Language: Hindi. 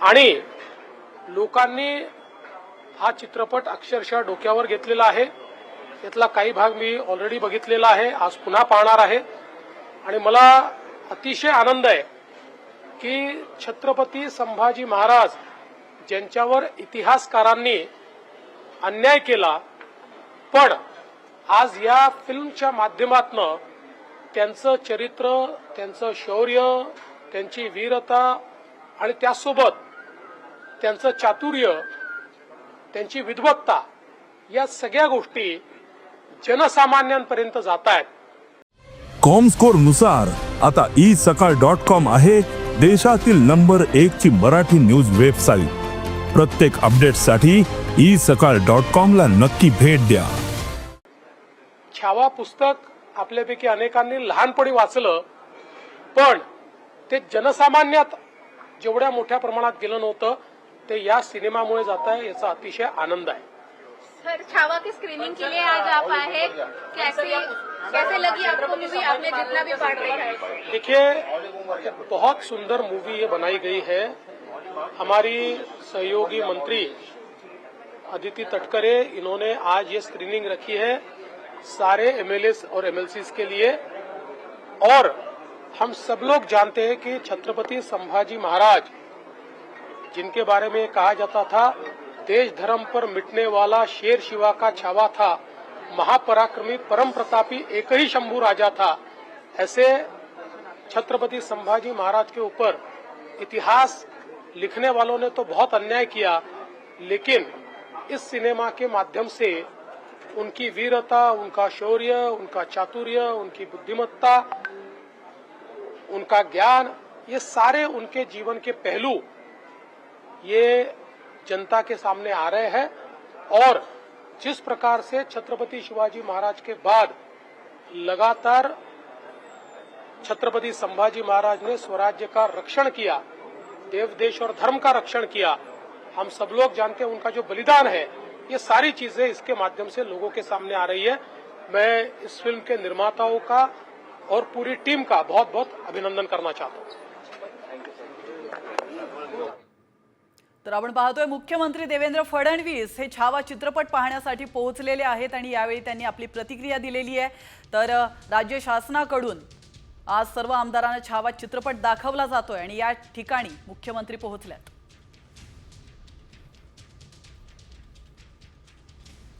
आणि लोकांनी हा चित्रपट अक्षरशः डोक्यावर घेतलेला आहे. यातला काही भाग मी ऑलरेडी बघितलेला आहे. आज पुन्हा पाहणार आहे. आणि मला अतिशय आनंद आहे की छत्रपती संभाजी महाराज ज्यांच्यावर इतिहासकारांनी अन्याय केला पण आज या फिल्मच्या माध्यमातनं त्यांचं चरित्र त्यांचं शौर्य त्यांची वीरता आणि त्यासोबत त्यांचं चातुर्य त्यांची विद्वत्ता या सगळ्या गोष्टी जनसामान्यांपर्यंत जात आहेत कॉमस्कोरनुसार आता ई सकाळ डॉट कॉम आहे देशातील नंबर एक ची मराठी न्यूज वेबसाईट प्रत्येक अपडेटसाठी ई सकाळ डॉट कॉम ला नक्की भेट द्या. छावा पुस्तक आपल्यापैकी अनेकांनी लहानपणी वाचलं पण ते जनसामान्यात जेवढ्या मोठ्या प्रमाणात गेलं नव्हतं ते या सिनेमामुळे जात आहे याचा अतिशय आनंद आहे. सर छावा की स्क्रीनिंग के लिए आज आप आए हैं. कैसे कैसे लगी आपको मूवी आपने जितना भी पढ़ रही है। देखिए बहुत सुंदर मूवी ये बनाई गई है। हमारी सहयोगी मंत्री अदिति तटकरे इन्होंने आज ये स्क्रीनिंग रखी है सारे एमएलए और एमएलसी के लिए। और हम सब लोग जानते हैं कि छत्रपति संभाजी महाराज जिनके बारे में कहा जाता था, देश धर्म पर मिटने वाला शेर शिवा का छावा था। महापराक्रमी परम प्रतापी एक ही शंभू राजा था। ऐसे छत्रपति संभाजी महाराज के ऊपर इतिहास लिखने वालों ने तो बहुत अन्याय किया, लेकिन इस सिनेमा के माध्यम से उनकी वीरता, उनका शौर्य, उनका चातुर्य, उनकी बुद्धिमत्ता, उनका ज्ञान, ये सारे उनके जीवन के पहलू ये जनता के सामने आ रहे हैं और जिस प्रकार से छत्रपति शिवाजी महाराज के बाद लगातार छत्रपति संभाजी महाराज ने स्वराज्य का रक्षण किया देव देश और धर्म का रक्षण किया, हम सब लोग जानते हैं उनका जो बलिदान है, ये सारी चीज़ें इसके माध्यम से लोगों के सामने आ रही है। मैं इस फ़िल्म के निर्माताओं का और पूरी टीम का बहुत बहुत अभिनंदन करना चाहता हूँ। तर आपण पाहतोय मुख्यमंत्री देवेंद्र फडणवीस हे छावा चित्रपट पाहण्यासाठी पोहोचलेले आहेत आणि यावेळी त्यांनी आपली प्रतिक्रिया दिलेली आहे. तर राज्य शासनाकडून आज सर्व आमदारांना छावा चित्रपट दाखवला जातोय आणि या ठिकाणी मुख्यमंत्री पोहोचल्यात.